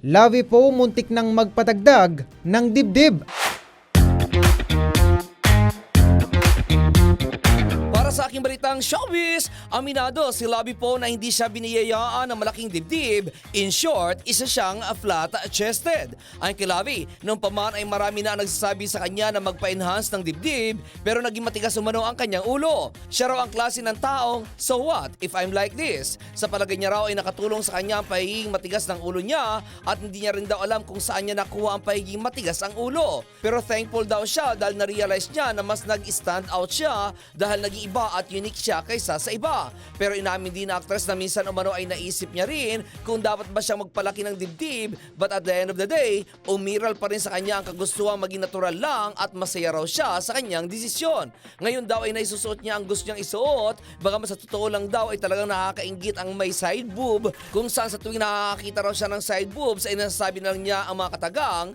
Lavi po muntik nang magpatagdag ng dibdib. Para sa aking balitang showbiz, aminado si Labi po na hindi siya biniyayaan ng malaking dibdib. In short, isa siyang flat-chested. Ayon kay Labi, noong paman ay marami na ang nagsasabi sa kanya na magpa-enhance ng dibdib pero naging matigas umano ang kanyang ulo. Siya raw ang klase ng taong, so what if I'm like this? Sa palagay niya raw ay nakatulong sa kanya ang pahiging matigas ng ulo niya at hindi niya rin daw alam kung saan niya nakuha ang pahiging matigas ang ulo. Pero thankful daw siya dahil na-realize niya na mas nag-stand out siya dahil naging iba at unique siya kaysa sa iba. Pero inamin din na actress na minsan umano ay naisip niya rin kung dapat ba siyang magpalaki ng dibdib but at the end of the day, umiral pa rin sa kanya ang kagustuhan maging natural lang at masaya raw siya sa kanyang desisyon. Ngayon daw ay naisusuot niya ang gusto niyang isuot, baka mas sa totoo lang daw ay talagang nakakaingit ang may side boob kung saan sa tuwing nakakita raw siya ng side boobs ay nasasabi na lang niya ang mga katagang